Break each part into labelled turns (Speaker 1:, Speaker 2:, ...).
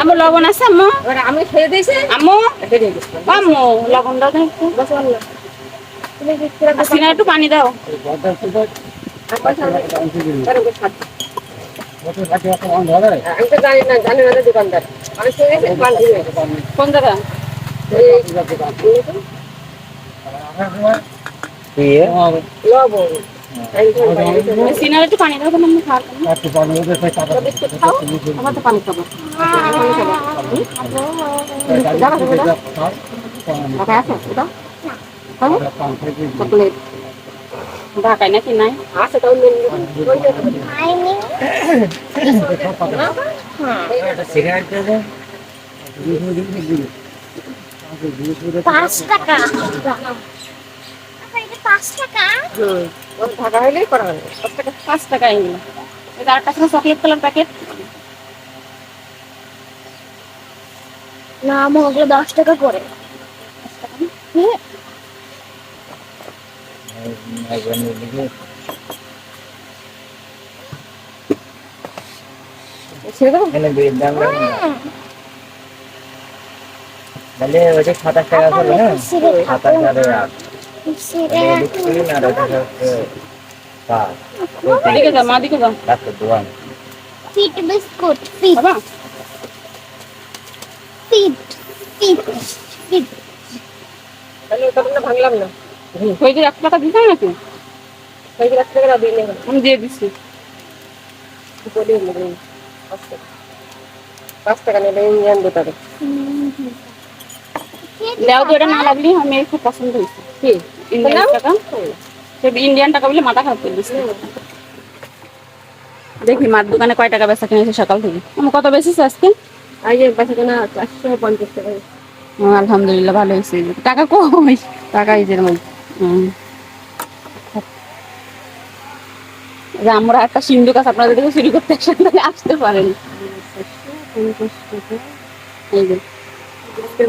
Speaker 1: আম্মু লবণ আছে আম্মু।
Speaker 2: আমি খেয়ে দিয়েছি।
Speaker 1: আম্মু। আম্মু লবণ দাও
Speaker 2: তুমি
Speaker 1: একটু পানি দাও।
Speaker 2: আমি তো জানি না জানি না দোকানদার। আমি খেয়ে গেছি পান দিয়ে
Speaker 1: কোন জায়গা?
Speaker 2: লবণ।
Speaker 1: সিনার একটু পানি দাও তো আম্মু খাওয়ার জন্য।
Speaker 2: বিস্কুট খাও আমার তো পানি খাব চকলেট
Speaker 1: ঢাকায় নাকি নাই
Speaker 2: আছে
Speaker 3: পাঁচ টাকা পাঁচ টাকা?
Speaker 2: ঢাকা হইলেই করা হবে।
Speaker 1: পাঁচ টাকা পাঁচ টাকা এগুলো এটা আরেকটা ছিল চকলেট কালার প্যাকেট
Speaker 3: না ওগুলো দশ টাকা করে।
Speaker 2: দেবো
Speaker 4: তাহলে ওইটা সাতাশ টাকা করে হ্যাঁ? সাতাশ হাজার আট
Speaker 3: সিগারেট
Speaker 4: তিন আর ওটা হচ্ছে পাঁচ
Speaker 1: এদিকে যাও মা দিকে যাও
Speaker 4: তারপর দোয়ান
Speaker 3: ফিট বিস্কুট ফিট
Speaker 1: বাবা
Speaker 3: ফিট ফিট ফিট
Speaker 2: তাহলে ওটা না ভাঙলাম না
Speaker 1: ওই যে এক টাকা দিতে নাকি
Speaker 2: ওই যে রাত্রে করে দিলে
Speaker 1: আমি দিয়ে দিচ্ছি
Speaker 2: বলি পাঁচ টাকা পাঁচ টাকা নেবে ইন্ডিয়ান দোকানে
Speaker 1: দেও তো এটা না লাগলি আমি খুব পছন্দ হয়েছে
Speaker 2: কি
Speaker 1: ইন্ডিয়ান টাকা? ইন্ডিয়ান টাকা বলে মাথা খারাপ করে দিচ্ছে। দেখি মার দোকানে কয় টাকা বেচা কিনেছে সকাল থেকে? আমি কত বেশি আজকে?
Speaker 2: কেনা চারশো পঞ্চাশ টাকা।
Speaker 1: আলহামদুলিল্লাহ ভালো হয়েছে। টাকা কই? টাকা ইজের মধ্যে। যে আমরা একটা সিন্ধু কাছে আপনাদের থেকে চুরি করতে একসাথে আসতে পারেন। এই যে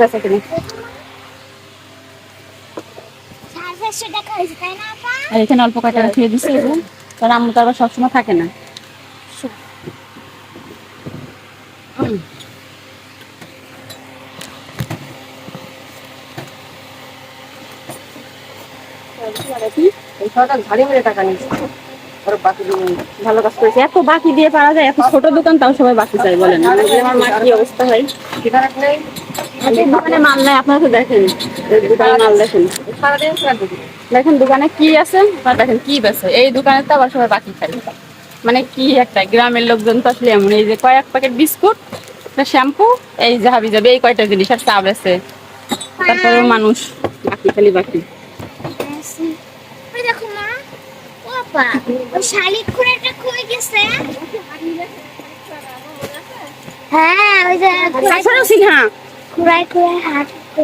Speaker 1: বেচা কিনে
Speaker 3: সাড়ে চারশো টাকা হয়েছে তাই না আপা
Speaker 1: আর এখানে অল্প কয় টাকা দিছি এবং কারণ আম্মু তো আবার সবসময় থাকে না।
Speaker 2: এই মেরে টাকা নিচ্ছে বাকি
Speaker 1: ভালো কাজ করেছে। এত বাকি দিয়ে পারা যায় এত ছোট দোকান তাও সবাই বাকি চাই বলেন মানে আমার মা কি অবস্থা হয়? দোকানে মাল নাই আপনারা তো দেখেন। দোকানে মাল দেখেন। দেখেন দোকানে কি আছে আপনারা দেখেন কি বেছে এই দোকানে তো আবার সবাই বাকি খাই মানে কি একটা গ্রামের লোকজন তো আসলে এমন। এই যে কয়েক প্যাকেট বিস্কুট শ্যাম্পু এই যে হাবি যাবে এই কয়টা জিনিস আর চা বেছে তারপরেও মানুষ বাকি খালি বাকি
Speaker 3: ওই দেখো মা ও আপা ওই শালিক খুঁড়েটা কই গেছে? হ্যাঁ ওই যে
Speaker 1: খাইছো সিনহা।
Speaker 3: খুঁড়ায় খুঁড়ায় হাঁটতো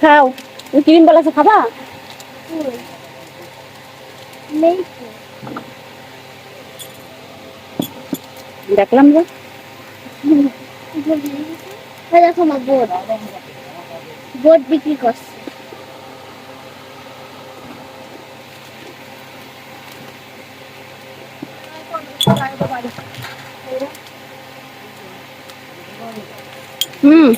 Speaker 1: খাও ক্রিম বলেছে খাবা? দেখলাম যে।
Speaker 3: দেখো বোট বোট বিক্রি করছে।
Speaker 1: হুম